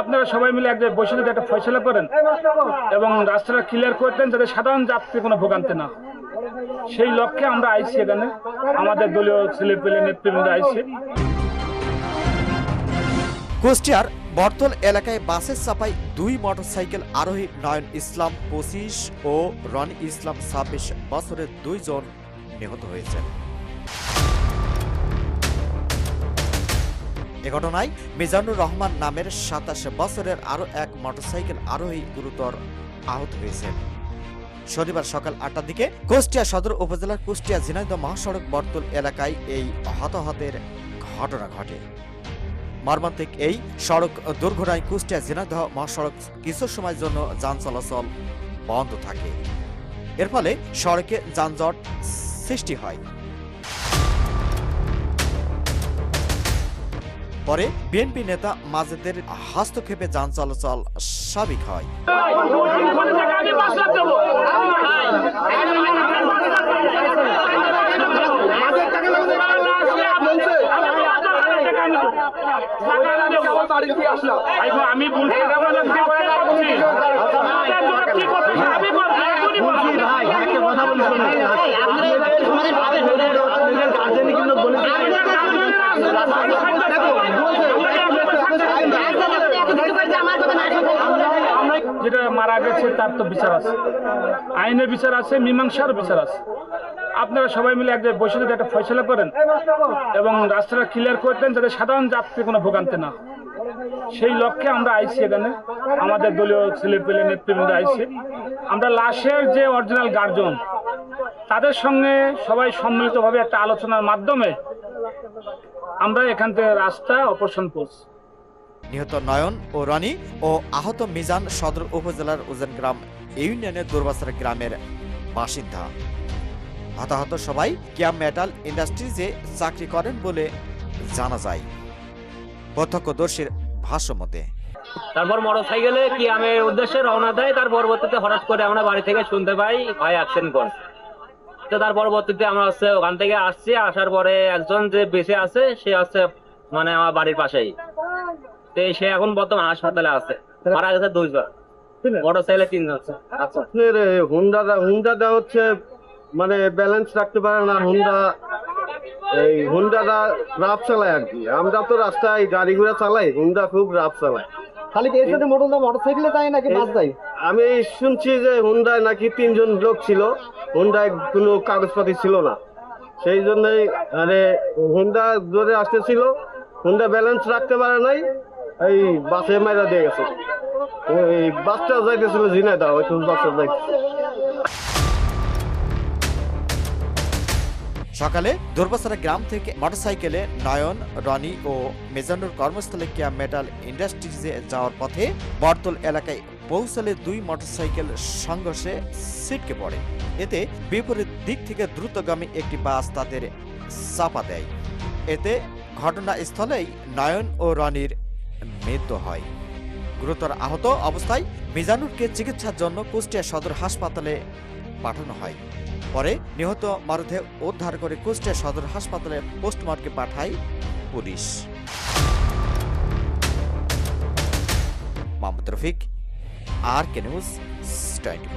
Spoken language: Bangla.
আপনারা সবাই মিলে এক জায়গায় বসে যদি একটা ফয়সলা করেন এবং রাস্তাটা ক্লিয়ার করে দেন যাতে সাধারণ যাত্রী কোনো ভোগান্তি না সেই লক্ষ্যে আমরা আইছি এখানে। আমাদের দলীয় ছেলে পেলে নেতৃবৃন্দ আইছে। কুষ্টিয়ার বর্তল এলাকায় বাসের চাপায় দুই মোটরসাইকেল আরোহী নয়ন ইসলাম পঁচিশ ও রনি ইসলাম ছাব্বিশ বছরের দুইজন নিহত হয়েছেন। এ ঘটনায় মিজানুর রহমান নামের সাতাশ বছরের আরও এক মোটরসাইকেল আরোহী গুরুতর আহত হয়েছেন। শনিবার সকাল আটটার দিকে কুষ্টিয়া সদর উপজেলার কুষ্টিয়া ঝিনাইদহ মহাসড়ক বর্তল এলাকায় এই হতাহতের ঘটনা ঘটে। মর্মান্তিক এই সড়ক দুর্ঘটনায় কুষ্টিয়া ঝিনাইদহ মহাসড়ক কিছু সময়ের জন্য যান চলাচল বন্ধ থাকে। এর ফলে সড়কে যানজট সৃষ্টি হয়। পরে বিএনপি নেতা মাজেদের হস্তক্ষেপে যান চলাচল স্বাভাবিক হয়। আমি বলছি যেটা মারা গেছে তার তো বিচার আছে। আইনের বিচার আছে, মীমাংসার বিচার আছে। আপনারা সবাই মিলে এক বসে যদি একটা ফয়সলা করেন এবং রাস্তাটা ক্লিয়ার করে দেন যাতে সাধারণ যাত্রী কোনো ভোগান্তি না সেই লক্ষ্যে আমরা আইছি এখানে। আমাদের দলীয় ছেলে পেলে নেতৃবৃন্দ আইছে। আমরা লাশের যে অরিজিনাল গার্জন তাদের সঙ্গে সবাই সম্মিলিতভাবে একটা আলোচনার মাধ্যমে আমরা এখান থেকে রাস্তা অপারেশন করছি। নিহত নয়ন ও রনি ও আহত মিজান সদর উপজেলার উজান গ্রাম, ইউনিয়নের দুর্বাসার গ্রামের বাসিন্দা। হতাহত সবাই কিয়াম মেটাল ইন্ডাস্ট্রিজে চাকরি করেন বলে জানা যায়। প্রত্যক্ষদর্শীর ভাষ্য মতে তারপর মোটর সাইকেলে কি আমি উদ্দেশ্যে রওনা দেয়, তার পরবর্তীতে হঠাৎ করে আমরা বাড়ি থেকে শুনতে পাই ভাই অ্যাক্সিডেন্ট করছে তো তার পরবর্তীতে আমরা হচ্ছে ওখান থেকে আসছি, আসার পরে একজন যে বেঁচে আছে, সে হচ্ছে মানে আমার বাড়ির পাশেই। সে এখন বর্তমান হাসপাতালে আছে। মারা গেছে দুইজন। মোটর সাইকেলে তিনজন আছে আচ্ছা আপনার হুন্ডাটা হুন্ডাটা হচ্ছে মানে ব্যালেন্স রাখতে পারে না হুন্ডা এই হুন্ডাটা রাফ চালায় আর কি। আমরা তো রাস্তায় গাড়ি ঘোড়া চালাই হুন্ডা খুব রাফ চালায়। খালি এর সাথে মোটর মোটরসাইকেলে যায় নাকি বাস যায়? আমি শুনছি যে হুন্ডায় নাকি তিনজন লোক ছিল হুন্ডায় কোনো কাগজপাতি ছিল না। সেই জন্যই মানে হুন্ডা জোরে আসতেছিল হুন্ডা ব্যালেন্স রাখতে পারে নাই এই বাসে মাইরা দিয়ে গেছে। এই বাসটা যাইতেছিল ঝিনাইদা ওই বাসটা যাইতেছিল সকালে দুর্বাসারা গ্রাম থেকে মোটরসাইকেলে নয়ন, রনি ও মেজানুর কর্মস্থলে কিয়া মেটাল ইন্ডাস্ট্রিজে যাওয়ার পথে বর্তল এলাকায় পৌঁছালে দুই মোটরসাইকেল সংঘর্ষে ছিটকে পড়ে। এতে বিপরীত দিক থেকে দ্রুতগামী একটি বাস তাদের চাপা দেয়। এতে ঘটনাস্থলেই নয়ন ও রনির মৃত্যু হয়। গুরুতর আহত অবস্থায় মিজানুরকে চিকিৎসার জন্য কুষ্টিয়া সদর হাসপাতালে পাঠানো হয়। পরে নিহত মরদেহ উদ্ধার করে কুষ্টিয়া সদর হাসপাতালে পোস্টমর্টে পাঠায় police. Mohammad Rafiq, R K news, twenty